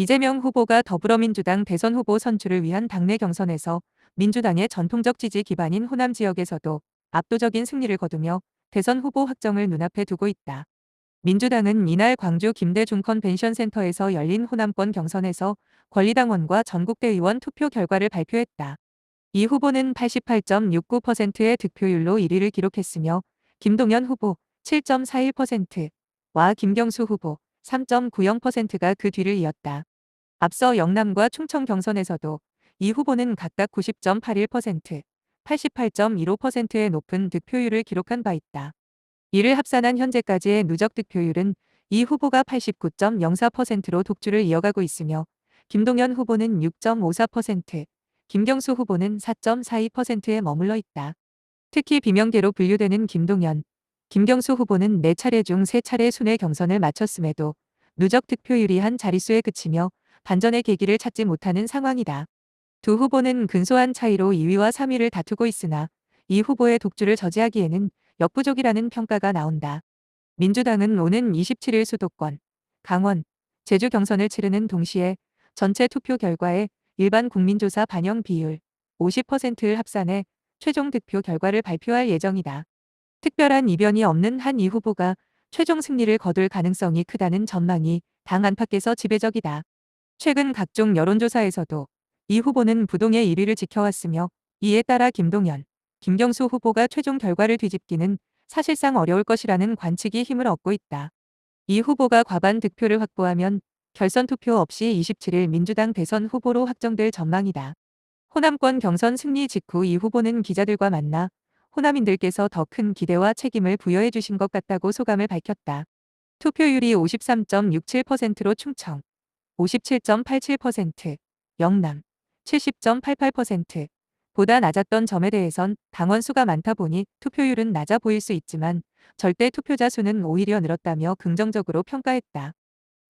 이재명 후보가 더불어민주당 대선 후보 선출을 위한 당내 경선에서 민주당의 전통적 지지 기반인 호남 지역에서도 압도적인 승리를 거두며 대선 후보 확정을 눈앞에 두고 있다. 민주당은 이날 광주 김대중 컨벤션 센터에서 열린 호남권 경선에서 권리당원과 전국대 의원 투표 결과를 발표했다. 이 후보는 88.69%의 득표율로 1위를 기록했으며 김동연 후보 7.41%와 김경수 후보 3.90%가 그 뒤를 이었다. 앞서 영남과 충청 경선에서도 이 후보는 각각 90.81%, 88.15%의 높은 득표율을 기록한 바 있다. 이를 합산한 현재까지의 누적 득표율은 이 후보가 89.04%로 독주를 이어가고 있으며 김동연 후보는 6.54%, 김경수 후보는 4.42%에 머물러 있다. 특히 비명계로 분류되는 김동연, 김경수 후보는 4차례 중 3차례 순회 경선을 마쳤음에도 누적 득표율이 한 자릿수에 그치며 반전의 계기를 찾지 못하는 상황이다. 두 후보는 근소한 차이로 2위와 3위를 다투고 있으나 이 후보의 독주를 저지하기에는 역부족이라는 평가가 나온다. 민주당은 오는 27일 수도권, 강원, 제주 경선을 치르는 동시에 전체 투표 결과에 일반 국민조사 반영 비율 50%를 합산해 최종 득표 결과를 발표할 예정이다. 특별한 이변이 없는 한 이 후보가 최종 승리를 거둘 가능성이 크다는 전망이 당 안팎에서 지배적이다. 최근 각종 여론조사에서도 이 후보는 부동의 1위를 지켜왔으며 이에 따라 김동연, 김경수 후보가 최종 결과를 뒤집기는 사실상 어려울 것이라는 관측이 힘을 얻고 있다. 이 후보가 과반 득표를 확보하면 결선 투표 없이 27일 민주당 대선 후보로 확정될 전망이다. 호남권 경선 승리 직후 이 후보는 기자들과 만나 호남인들께서 더 큰 기대와 책임을 부여해 주신 것 같다고 소감을 밝혔다. 투표율이 53.67%로 충청, 57.87%, 영남 70.88% 보다 낮았던 점에 대해선 당원 수가 많다 보니 투표율은 낮아 보일 수 있지만 절대 투표자 수는 오히려 늘었다며 긍정적으로 평가했다.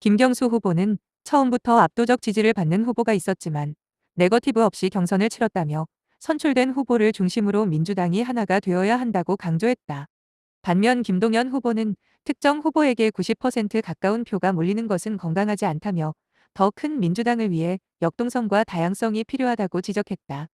김경수 후보는 처음부터 압도적 지지를 받는 후보가 있었지만 네거티브 없이 경선을 치렀다며 선출된 후보를 중심으로 민주당이 하나가 되어야 한다고 강조했다. 반면 김동연 후보는 특정 후보에게 90% 가까운 표가 몰리는 것은 건강하지 않다며 더 큰 민주당을 위해 역동성과 다양성이 필요하다고 지적했다.